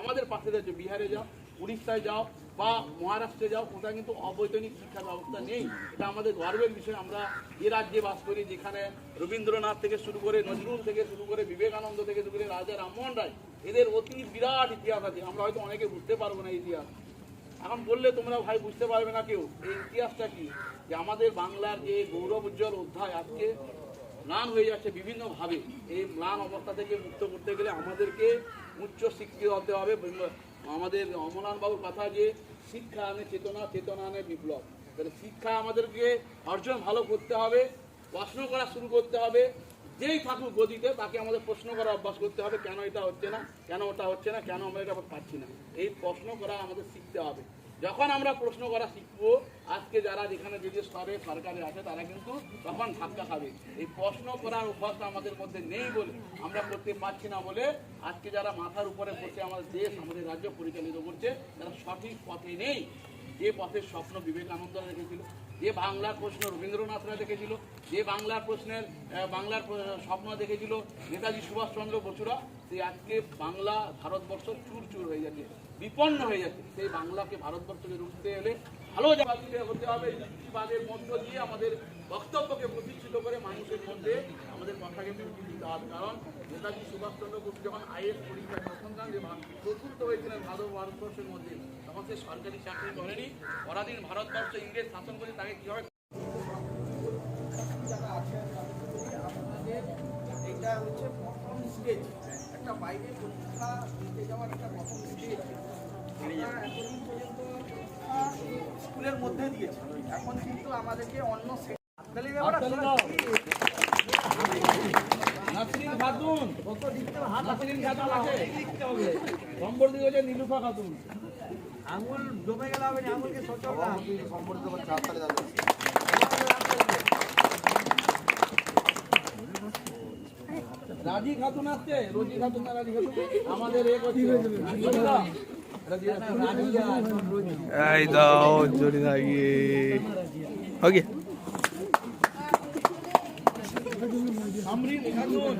আমাদের পাশে যাচ্ছে বিহারে যাও, উড়িষ্যায় যাও বা মহারাষ্ট্রে যাও কোথায় কিন্তু অবৈতনিক শিক্ষা ব্যবস্থা নেই। এটা আমাদের গর্বের বিষয়। আমরা যে রাজ্যে বাস করি যেখানে রবীন্দ্রনাথ থেকে শুরু করে নজরুল থেকে শুরু করে বিবেকানন্দ থেকে শুরু করে রাজা রামমোহন রায়, এদের অতি বিরাট ইতিহাস আছে। আমরা হয়তো অনেকে বুঝতে পারব না ইতিহাস। এখন বললে তোমরা ভাই বুঝতে পারবে না কেউ, এই ইতিহাসটা কি? যে আমাদের বাংলার যে গৌরব উজ্জ্বল অধ্যায় আজকে ম্লান হয়ে যাচ্ছে বিভিন্নভাবে। এই ম্লান অবস্থা থেকে মুক্ত করতে গেলে আমাদেরকে উচ্চ শিক্ষিত হতে হবে। আমাদের অমলান বাবুর কথা যে, শিক্ষা আনে চেতনা চেতনা আনে বিপ্লব। তাহলে শিক্ষা আমাদেরকে অর্জন ভালো করতে হবে, প্রশ্ন করা শুরু করতে হবে। যেই থাকুক গদিতে, তাকে আমাদের প্রশ্ন করা অভ্যাস করতে হবে, কেন এটা হচ্ছে না, কেন ওটা হচ্ছে না, কেন আমরা এটা পাচ্ছি না। এই প্রশ্ন করা আমাদের শিখতে হবে। যখন আমরা প্রশ্ন করা শিখব, আজকে যারা যেখানে যে যে স্তরে, সরকারে আছে, তারা কিন্তু তখন ধাক্কা খাবে। এই প্রশ্ন করার অভ্যাসটা আমাদের মধ্যে নেই বলে আমরা করতে পারছি না বলে আজকে যারা মাথার উপরে বসে আমাদের দেশ, আমাদের রাজ্য পরিচালিত করছে, তারা সঠিক পথে নেই। যে পথের স্বপ্ন বিবেকানন্দরা দেখেছিল, যে বাংলার প্রশ্ন রবীন্দ্রনাথরা দেখেছিল, যে বাংলার প্রশ্নের বাংলার স্বপ্ন দেখেছিল নেতাজি সুভাষচন্দ্র বসুরা সেই আজকে বাংলা ভারতবর্ষ চুর চুর হয়ে যাচ্ছে, বিপন্ন হয়ে যাচ্ছে। সেই বাংলাকে ভারতবর্ষকে রুখতে হলে ভালো জায়গাতে হতে হবে যুক্তিবাদের মধ্য দিয়ে আমাদের বক্তব্যকে প্রতিষ্ঠিত করে মানুষের মধ্যে আমাদের কথাকে পৌঁছে দিতে হবে। কারণ নেতাজি সুভাষচন্দ্র বসু যখন আইএস পরীক্ষায় প্রথম যে চতুর্থ হয়েছিলেন ভারত ভারতবর্ষের মধ্যে সে সরকারি চাকরি করেনি। পরাধীন ভারতবর্ষ ইংরেজ শাসন করে তাকে কীভাবে যারা আছেন আপনাদের এটা হচ্ছে প্রথম স্টেজ একটা বাইরে পরীক্ষা দিতে যাওয়ার একটা প্রথম স্টেজ এতদিন পর্যন্ত স্কুলের মধ্যে দিয়েছি। এখন কিন্তু আমাদেরকে অন্য? নাসরিন খাতুন। কত দিতে হবে? হাত নাসরিন খাতুন আছে নম্বর দিয়ে হচ্ছে নীলুফা খাতুন। আঙুল ডুবে গেলে হবে না আঙুলকে সচল। রাজি খাতুন আসছে রোজি খাতুন না রাজি খাতুন। আমাদের এক হচ্ছে এই দাও জড়ি ওকে সামরিন খাতুন